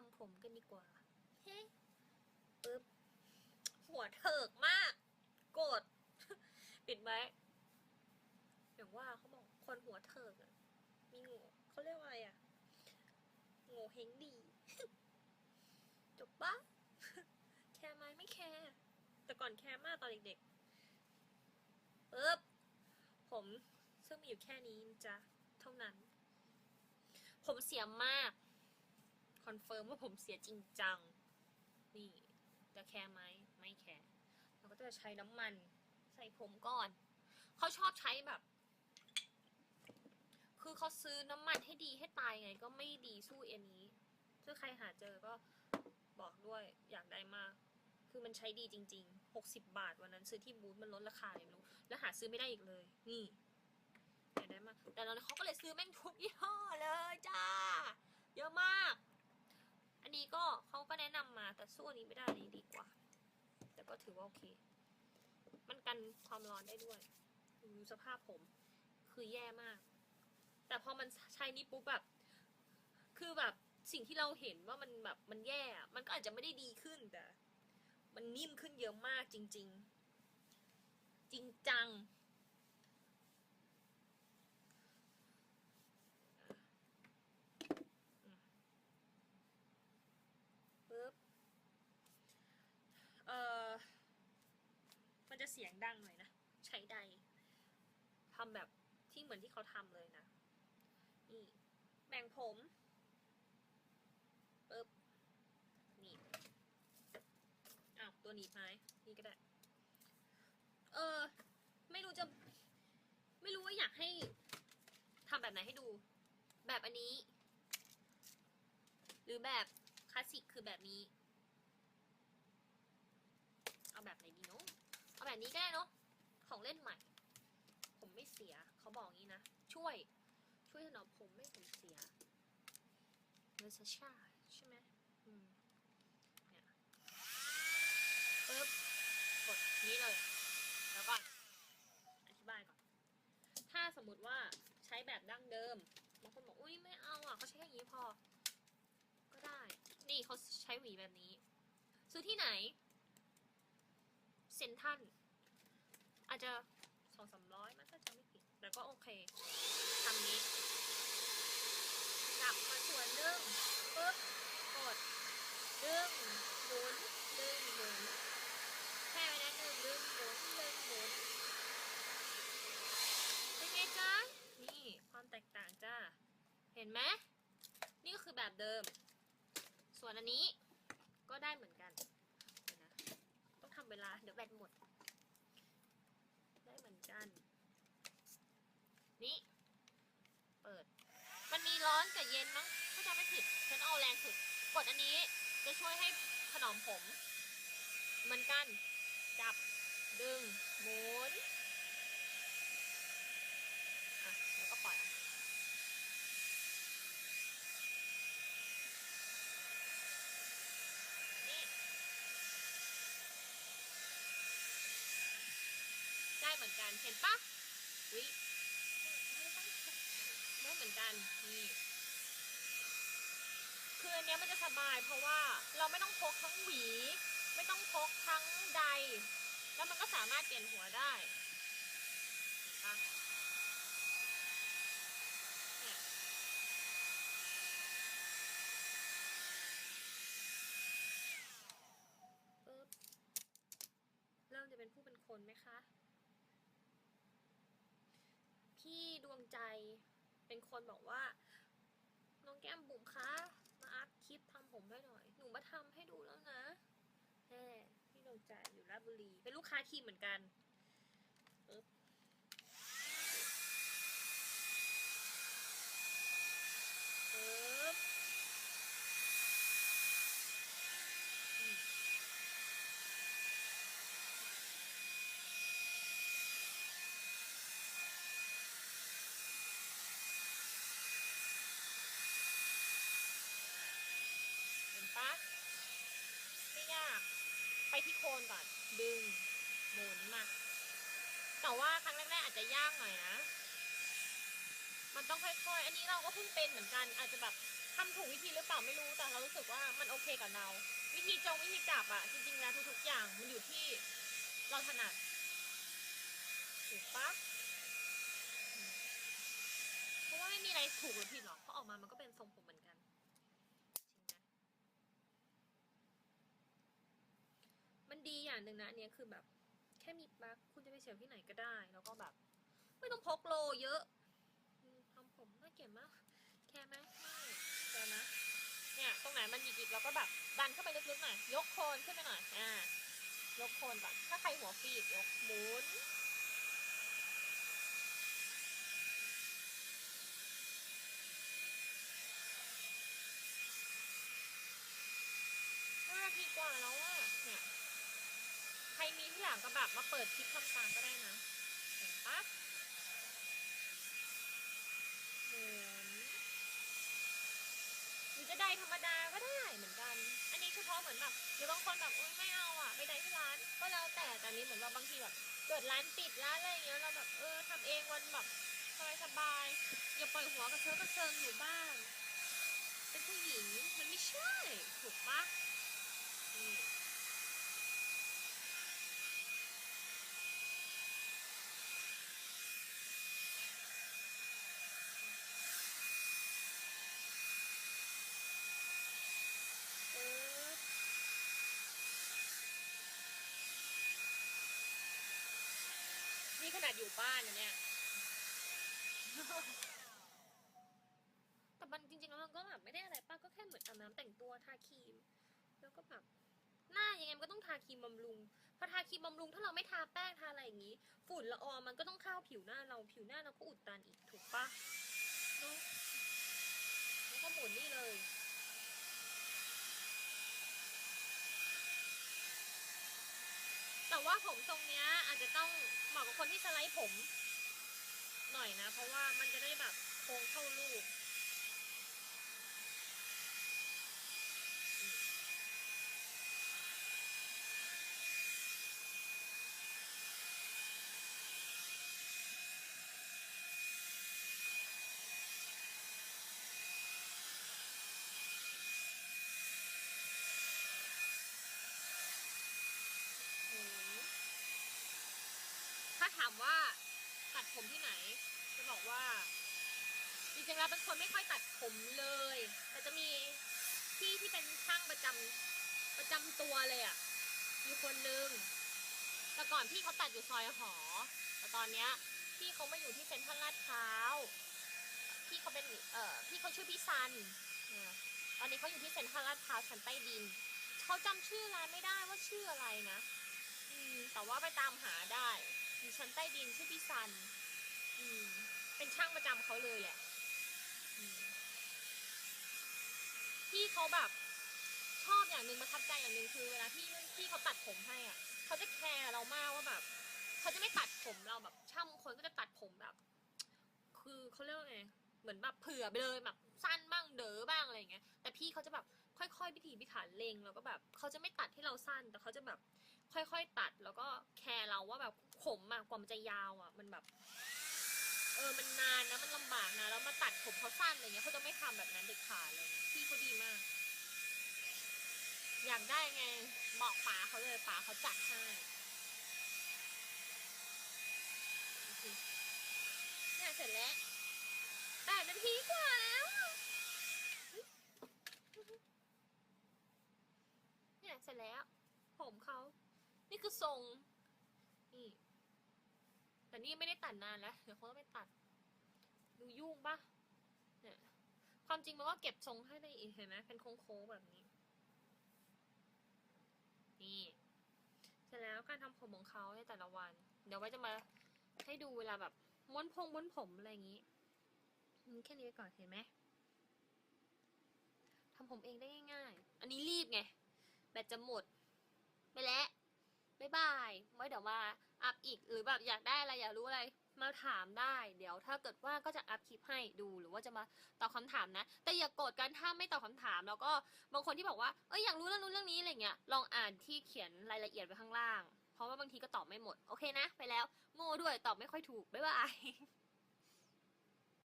ทำผมกันดีกว่า เฮ้ปึ๊บ หัวเถิกมาก โกรธ ปิดไว้อย่างว่าเขาบอกคนหัวเถิกอะมีงูเขาเรียกว่าอะไรอะโงูเฮงดี จบปะแคร์ไหมไม่แคร์แต่ก่อนแคร์มากตอนเด็กๆปึ๊บ ผมซึ่งมีอยู่แค่นี้นะจะเท่านั้น ผมเสียมาก อนเฟิร์มว่าผมเสียจริงจัง นี่จะแคร์ไหมไม่แคร์เราก็จะใช้น้ำมันใส่ผมก่อน เขาชอบใช้แบบ คือเขาซื้อน้ำมันให้ดีให้ตายไง ก็ไม่ดีสู้เอันนี้ถ้าใครหาเจอก็บอกด้วยอยากได้มาก คือมันใช้ดีจริง ๆ 60 บาทวันนั้นซื้อที่บูธมันลดราคาเลยไม่รู้ แล้วหาซื้อไม่ได้อีกเลย นี่อยากได้มาก แต่ตอนนี้เขาก็เลยซื้อแม่งทุกยี่ห้อเลยจ้า เยอะมาก อันนี้ก็เขาก็แนะนำมาแต่สู้อันนี้ไม่ได้อันนี้ดีกว่า แต่ก็ถือว่าโอเค มันกันความร้อนได้ด้วยดูสภาพผม คือแย่มาก แต่พอมันใช้นี่ปุ๊บแบบ คือแบบสิ่งที่เราเห็นว่ามันแบบมันแย่ มันก็อาจจะไม่ได้ดีขึ้นแต่ มันนิ่มขึ้นเยอะมากจริง ๆ จริงจัง ปึ๊บ เอ่อ มันจะเสียงดังหน่อยนะ ใช้ใดทำแบบที่เหมือนที่เขาทำเลยนะ นี่แบ่งผมปึ๊บนี่อ้าวตัวหนีบไม้นี่ก็ได้ เออ ไม่รู้จะ ไม่รู้ว่าอยากให้ทำแบบไหนให้ดู แบบอันนี้ หรือแบบคลาสสิกคือแบบนี้ เอาแบบไหนดีเนาะเอา แบบนี้ก็ได้เนาะของเล่นใหม่ ผมไม่เสีย เขาบอกงี้นะ ช่วย ช่วยถนอมผมไม่ผมเสียเลซชาใช่ไหมอืมเนี่ยปึ๊บกดนี้เลย แล้วก็อธิบายก่อน ถ้าสมมติว่าใช้แบบดั้งเดิมบางคนบอกอุ้ยไม่เอาอะเขาใช้แค่อย่างนี้พอ ก็ได้ นี่เขาใช้หวีแบบนี้ ซื้อที่ไหน เซนทัน อาจจะสองสามร้อยมันถ้าจะไม่ผิด แต่ก็โอเคทำนี้จับมาส่วนดึงปึ๊บกดดึงหมุนดึงหมุนแค่ไว้นดึงดึงหมุนดึงหมุนเป็นไงจ๊ะนี่ความแตกต่างจ้าเห็นไหมนี่ก็คือแบบเดิม ส่วนอันนี้ก็ได้เหมือนกันนะต้องทำเวลาเดี๋ยวแบตหมดเหมือนกัน นี่ เปิด มันมีร้อนกับเย็นมั้งถ้าจำไม่ผิด ฉันเอาแรงสุด กดอันนี้จะช่วยให้ถนอมผมมือนกัน จับ ดึง หมุน อะ แล้วก็ปล่อย นี่ ได้เหมือนกัน เห็นปะวิ เหมือนกันนี่คืออันนี้มันจะสบายเพราะว่าเราไม่ต้องพกทั้งหวี ไม่ต้องพกทั้งใด แล้วมันก็สามารถเปลี่ยนหัวได้นะเริ่มจะเป็นผู้เป็นคนไหมคะ พี่ดวงใจ เป็นคนบอกว่า น้องแก้มบุ๋มคะมาอัพคลิปทำผมให้หน่อย หนูมาทำให้ดูแล้วนะแฮ่พี่ดวงใจอยู่ราชบุรี เป็นลูกค้าคีมเหมือนกันปึ๊บปึ๊บอืมเห็นปะไม่ยาก ไป ที่โคนก่อน ดึง หมุนมา แต่ว่าครั้งแรกๆอาจจะยากหน่อยนะ มันต้องค่อยๆ อันนี้เราก็เพิ่งเป็นเหมือนกัน อาจจะแบบทำถูกวิธีหรือเปล่าไม่รู้แต่เรารู้สึกว่ามันโอเคกับเรา วิธีจงวิธีจับอะจริงๆแล้วทุกๆอย่างมันอยู่ที่เราถนัดถูกปะเพราะว่าไม่มีอะไรถูกหรือผิดหรอกเพราะออกมามันก็เป็นทรงผมเหมือนกันจริงไหมมัน ดีอย่างหนึ่งนะอันเนี้ยคือแบบ แค่มีปลั๊กคุณจะไปเสียบที่ไหนก็ได้ แล้วก็แบบ ไม่ต้องพกโลเยอะทำผมน่าเกลียดมาก แค่ไหมไม่แค่นะ เนี่ยตรงไหนมันหยิกๆเราก็แบบดันเข้าไปลึกๆหน่อยยกโคนขึ้นไปหน่อยอ่ายกโคนก่อนถ้าใครหัวฟีดยกหมุน ห้านาทีกว่าแล้วอะเนี่ย ใคร มีที่หลังก็แบบมาเปิดคลิปทำตามก็ได้นะเห็นปะหมุนหรือจะได้ธรรมดาก็ได้เหมือนกัน อันนี้เฉพาะเหมือนแบบหรือบางคนแบบโอ๊ยไม่เอาอะไปได้ที่ร้าน ก็แล้วแต่แต่อันนี้เหมือนว่าบางทีแบบเกิดร้านปิดร้านอะไรอย่างเงี้ยเราแบบเออทำเองวันแบบสบายๆอย่าปล่อยหัวกระเซิร์กระเซิงอยู่บ้านเป็นผู้หญิงมันไม่ใช่ ถูกปะนี่ ปึ๊บ นี่ขนาดอยู่บ้านนะเนี่ย แต่มันจริงๆแล้วมันก็แบบไม่ได้อะไรป้าก็แค่เหมือนอาบน้ำแต่งตัวทาครีม แล้วก็แบบหน้ายังไงมันก็ต้องทาครีมบำรุง พอทาครีมบำรุงถ้าเราไม่ทาแป้งทาอะไรอย่างนี้ ฝุ่นละอองมันก็ต้องเข้าผิวหน้าเราผิวหน้าเราก็อุดตันอีกถูกปะเนาะแล้วก็หมุนนี่เลย แต่ว่าผมทรงเนี้ยอาจจะต้องเหมาะกับคนที่สไลด์ผม หน่อยนะ เพราะว่ามันจะได้แบบโค้งเข้ารูปาถามว่าตัดผมที่ไหน จะบอกว่า จริงๆแล้วเป็นคนไม่ค่อยตัดผมเลย แต่จะมีพี่ที่เป็นช่างประจำประจำตัวเลยอะ่ะมีคนนึงแต่ก่อนพี่เขาตัดอยู่ซอยหอ แต่ตอนเนี้ยพี่เขามาอยู่ที่เซ็นทรัลลาดพร้าวพี่เขาเป็นเอ่อพี่เขาชื่อพี่ซันตอนนี้เขาอยู่ที่เซ็นทรัลลาดพร้าวชั้นใต้ดินเขาจำชื่อร้านไม่ได้ว่าชื่ออะไรนะ อืมแต่ว่าไปตามหาได้ อยู่ชั้นใต้ดินชื่อพี่ซัน อืม เป็นช่างประจำเขาเลยแหละพี่เขาแบบชอบอย่างหนึ่งประทับใจอย่างหนึ่งคือเวลาที่ที่เขาตัดผมให้อะเขาจะแคร์เรามากว่าแบบเขาจะไม่ตัดผมเราแบบ ช่างคนก็จะตัดผมแบบ คือเขาเรียกไงเหมือนแบบเผื่อไปเลยแบบสั้นบ้างเด๋อบ้างอะไรอย่างเงี้ยแต่พี่เขาจะแบบค่อยๆพิถีพิถันเลงแล้วก็แบบเขาจะไม่ตัดให้เราสั้น แต่เขาจะแบบ ค่อยๆตัดแล้วก็แคร์เราว่าแบบผมอะกว่ามันจะยาวอะมันแบบ เออมันนานนะมันลำบากนะแล้วมาตัดผมเขาสั้นอะไรเงี้ยเขาจะไม่ทำแบบนั้นเด็ดขาดเลยพี่เขาดีมาก อยากได้ไงบอกป๋าเขาเลยป๋าเขาจัดให้เนี่ยเสร็จแล้วแปดนาทีกว่าแล้วเนี่ยเสร็จแล้ว ผมเขา นี่คือทรง นี่ แต่นี่ไม่ได้ตัดนานแล้ว เดี๋ยวเขาต้องไปตัด ดูยุ่งปะเนี่ย ความจริงมันก็เก็บทรงให้ได้อีกเห็นไหมเป็นโค้งๆแบบนี้ นี่เสร็จแล้วการทำผมของเขาในแต่ละวัน เดี๋ยวไว้จะมาให้ดูเวลาแบบม้วนพงม้วนผมอะไรอย่างนี้แค่นี้ไปก่อนเห็นไหมทำผมเองได้ง่ายๆ อันนี้รีบไง แบตจะหมด ไปแล้ว บ๊ายบายไว้เดี๋ยวมาอัพอีกหรือแบบอยากได้อะไรอยากรู้อะไรมาถามได้ เดี๋ยวถ้าเกิดว่าก็จะอัพคลิปให้ดูหรือว่าจะมาตอบคำถามนะ แต่อย่ากโกรธกันถ้าไม่ตอบคำถาม แล้วก็บางคนที่บอกว่าเอ้ยอยากรู้เรื่องนู้นเรื่องนี้อะไรเงี้ยลองอ่านที่เขียนรายละเอียดไว้ข้างล่าง เพราะว่าบางทีก็ตอบไม่หมด โอเคนะ ไปแล้ว โง่ด้วยตอบไม่ค่อยถูกบ๊ายบาย